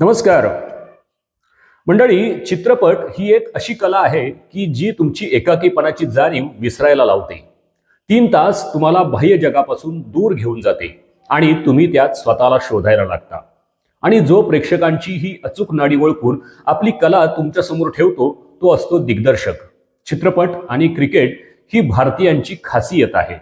नमस्कार. मंडळी चित्रपट ही एक अशी कला आहे की जी तुमची एकाकीपणाची जाणीव विसरायला लावते. तीन तास तुम्हाला बाह्य जगापासून दूर घेऊन जाते आणि तुम्ही त्यात स्वतःला शोधायला लागता. आणि जो प्रेक्षकांची ही अचूक नाडी ओळखून आपली कला तुमच्यासमोर ठेवतो तो असतो दिग्दर्शक. चित्रपट आणि क्रिकेट ही भारतीयांची खासियत आहे.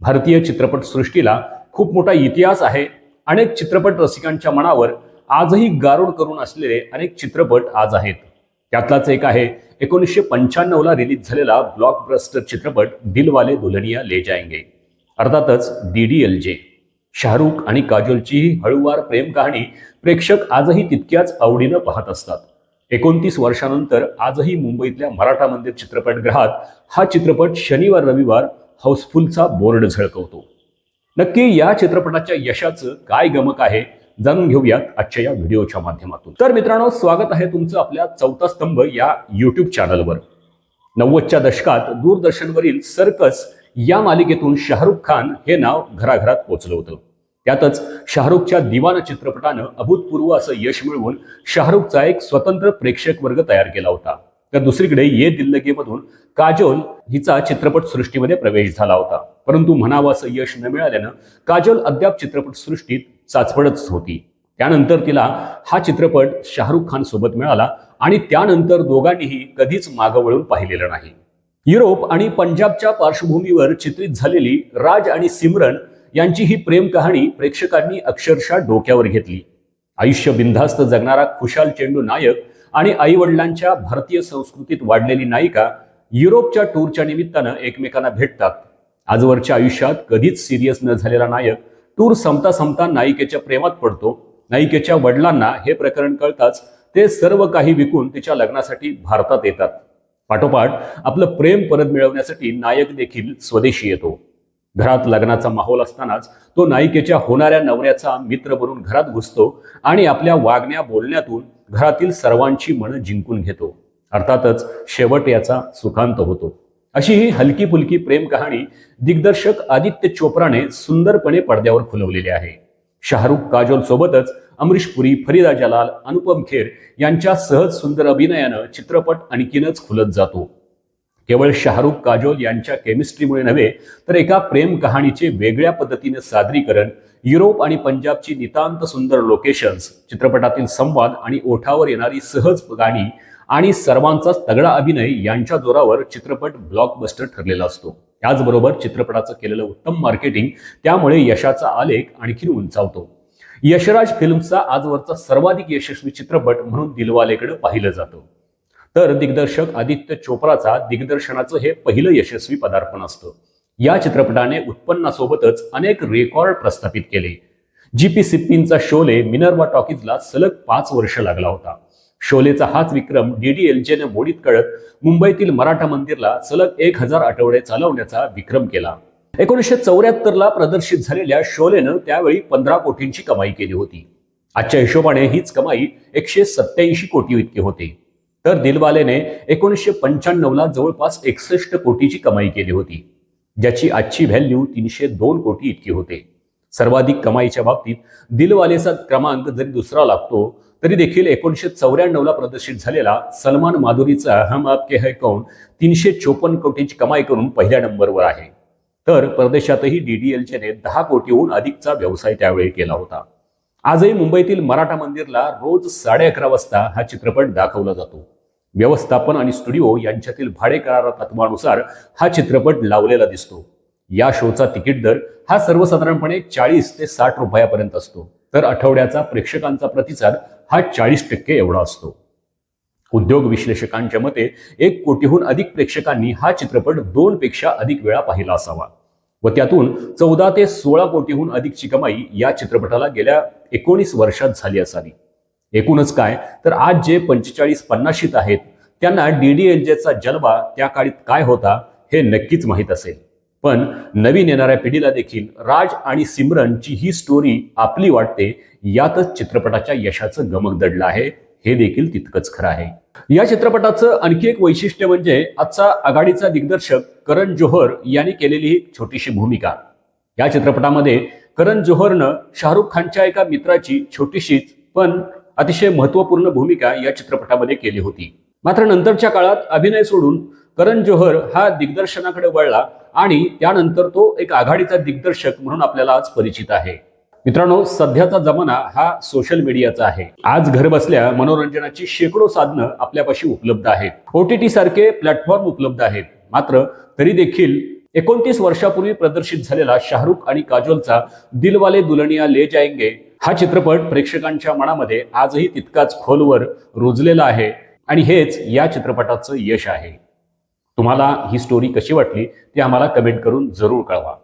भारतीय चित्रपट सृष्टीला खूप मोठा इतिहास आहे अनेक चित्रपट रसिकांच्या मनावर आजही गारुड करून असलेले अनेक चित्रपट आज आहेत. त्यातलाच एक आहे. एकोणीसशे पंच्याण्णवला रिलीज झालेला ब्लॉकब्रस्टर चित्रपट दिलवाले दुल्हनिया ले जायंगे अर्थातच D D L J. Shahrukh आणि काजोलची ही हळूवार प्रेम कहाणी प्रेक्षक आजही तितक्याच आवडीनं पाहत असतात. एकोणतीस वर्षानंतर आजही मुंबईतल्या मराठा मंदिर चित्रपटगृहात हा चित्रपट शनिवार रविवार हाऊसफुलचा बोर्ड झळकवतो. नक्की या चित्रपटाच्या यशाचं काय गमक आहे? जाणून घेऊयात आजच्या या व्हिडिओच्या माध्यमातून. तर मित्रांनो स्वागत आहे तुमचं आपल्या चौथा स्तंभ या युट्यूब चॅनलवर नव्वदच्या दशकात दूरदर्शनवरील सर्कस या मालिकेतून शाहरुख खान हे नाव घराघरात पोचलं होतं. त्यातच शाहरुखच्या दिवाना चित्रपटानं अभूतपूर्व असं यश मिळवून शाहरुखचा एक स्वतंत्र प्रेक्षक वर्ग तयार केला होता. तर दुसरीकडे ये दिल्लगीमधून काजोल हिचा चित्रपट सृष्टीमध्ये प्रवेश झाला होता. परंतु म्हणावं असं यश न मिळाल्यानं काजोल अद्याप चित्रपट सृष्टीत चाचपडच होती. त्यानंतर तिला हा चित्रपट शाहरुख खान सोबत मिळाला आणि त्यानंतर दोघांनीही कधीच मागं वळून पाहिलेलं नाही. युरोप आणि पंजाबच्या पार्श्वभूमीवर चित्रित झालेली राज आणि सिमरन यांची ही प्रेम कहाणी प्रेक्षकांनी अक्षरशः डोक्यावर घेतली. आयुष्य बिनधास्त जगणारा खुशाल चेंडू नायक आणि आई वडिलांच्या भारतीय संस्कृतीत वाढलेली नायिका युरोपच्या टूरच्या निमित्तानं एकमेकांना भेटतात. आजवरच्या आयुष्यात कधीच सिरियस न झालेला नायक टूर संपता संपता नायिकेच्या प्रेमात पडतो. नायिकेच्या वडिलांना हे प्रकरण कळताच ते सर्व काही विकून तिच्या लग्नासाठी भारतात येतात. पाठोपाठ आपलं प्रेम परत मिळवण्यासाठी नायक देखील स्वदेशी येतो. घरात लग्नाचा माहोल असतानाच तो नायिकेच्या होणाऱ्या नवऱ्याचा मित्र बनून घरात घुसतो आणि आपल्या वागण्या बोलण्यातून घरातील सर्वांची मनं जिंकून घेतो. अर्थातच शेवट याचा सुखांत होतो. अशी ही हलकी फुलकी प्रेम कहाणी दिग्दर्शक आदित्य चोप्राने सुंदरपणे पडद्यावर खुलवलेली आहे. शाहरुख काजोल सोबतच अमरीश पुरी फरीदा जलाल अनुपम खेर यांच्या सहज सुंदर अभिनयानं चित्रपट आणखीनच खुलत जातो. केवळ शाहरुख काजोल यांच्या केमिस्ट्रीमुळे नव्हे तर एका प्रेम कहाणीचे वेगळ्या पद्धतीने सादरीकरण युरोप आणि पंजाबची नितांत सुंदर लोकेशन्स चित्रपटातील संवाद आणि ओठावर येणारी सहज गाणी आणि सर्वांचाच तगडा अभिनय यांच्या जोरावर चित्रपट ब्लॉकबस्टर ठरलेला असतो. त्याचबरोबर चित्रपटाचं केलेलं उत्तम मार्केटिंग त्यामुळे यशाचा आलेख आणखी उंचावतो. यशराज फिल्मचा आजवरचा सर्वाधिक यशस्वी चित्रपट म्हणून दिलवालेकडे पाहिलं जातं. तर दिग्दर्शक आदित्य चोप्राचा दिग्दर्शनाचं हे पहिलं यशस्वी पदार्पण असतं. या चित्रपटाने उत्पन्नासोबतच अनेक रेकॉर्ड प्रस्थापित केले. जीपी सिप्पींचा शोले मिनर्वा टॉकीजला सलग पाच वर्ष लागला होता. शोलेचा हाच विक्रम डीडीएलजेने मोडीत कळत मुंबईतील मराठा मंदिरला सलग एक हजार आठवडे चालवण्याचा विक्रम केला. एकोणीसशे चौऱ्याहत्तरला प्रदर्शित झालेल्या शोलेनं त्यावेळी पंधरा कोटींची कमाई केली होती. आजच्या हिशोबाने हीच कमाई एकशे सत्याऐंशी कोटी इतकी होती. तर दिलवालेने एकोणीसशे पंच्याण्णवला जवळपास एकसष्ट कोटीची कमाई केली होती ज्याची आजची व्हॅल्यू तीनशे दोन कोटी इतकी होते. सर्वाधिक कमाईच्या बाबतीत दिलवालेचा क्रमांक जरी दुसरा लागतो तरी देखील एकोणीसशे चौऱ्याण्णवला प्रदर्शित झालेला सलमान माधुरीचा हम आपके है कौन तीनशे चोपन्न कोटीची कमाई करून पहिल्या नंबरवर आहे. तर परदेशातही डीडीएलचे दहा कोटीहून अधिकचा व्यवसाय त्यावेळी केला होता. आजही मुंबईतील मराठा मंदिरला रोज साडे अकरा वाजता हा चित्रपट दाखवला जातो. व्यवस्थापन आणि स्टुडिओ यांच्यातील भाडे करारा तत्वानुसार हा चित्रपट लावलेला दिसतो. या शोचा तिकीट दर हा सर्वसाधारणपणे चाळीस ते साठ रुपयापर्यंत असतो. तर आठवड्याचा प्रेक्षकांचा प्रतिसाद हा चाळीस टक्के एवढा असतो. उद्योग विश्लेषकांच्या मते एक कोटीहून अधिक प्रेक्षकांनी हा चित्रपट दोन पेक्षा अधिक वेळा पाहिला असावा व त्यातून चौदा ते सोळा कोटीहून अधिकची कमाई या चित्रपटाला गेल्या एकोणीस वर्षात झाली असावी. एकूणच काय? तर आज जे पंचेचाळीस पन्नाशीत आहेत त्यांना डीडीएलजेचा जलवा त्या काळीत काय होता हे नक्कीच माहीत असेल. पण नवीन येणाऱ्या पिढीला देखील राज आणि सिमरनची ही स्टोरी आपली वाटते यातच चित्रपटाच्या यशाचं गमक दडलं आहे. हे देखील तितकंच खरं आहे. या चित्रपटाचं आणखी एक वैशिष्ट्य म्हणजे आजचा आघाडीचा दिग्दर्शक करण जोहर यांनी केलेली ही छोटीशी भूमिका. या चित्रपटामध्ये करण जोहरनं शाहरुख खानच्या एका मित्राची छोटीशीच पण अतिशय महत्त्वपूर्ण भूमिका या चित्रपटामध्ये केली होती. मात्र नंतरच्या काळात अभिनय सोडून करण जोहर हा दिग्दर्शनाकडे वळला आणि त्यानंतर तो एक आघाडीचा दिग्दर्शक म्हणून आपल्याला आज परिचित आहे. मित्रांनो सध्याचा जमाना हा सोशल मीडियाचा आहे. आज घर बसल्या मनोरंजनाची शेकडो साधनं आपल्यापाशी उपलब्ध आहेत. ओ टी टी सारखे प्लॅटफॉर्म उपलब्ध आहेत. मात्र तरी देखील एकोणतीस वर्षापूर्वी प्रदर्शित झालेला शाहरुख आणि काजोलचा दिलवाले दुलनिया ले जाएंगे हा चित्रपट प्रेक्षकांच्या मनामध्ये आजही तितकाच खोलवर रुजलेला आहे आणि हेच या चित्रपटाचं यश आहे. तुम्हाला ही स्टोरी कशी वाटली ती आम्हाला कमेंट करून जरूर कळवा.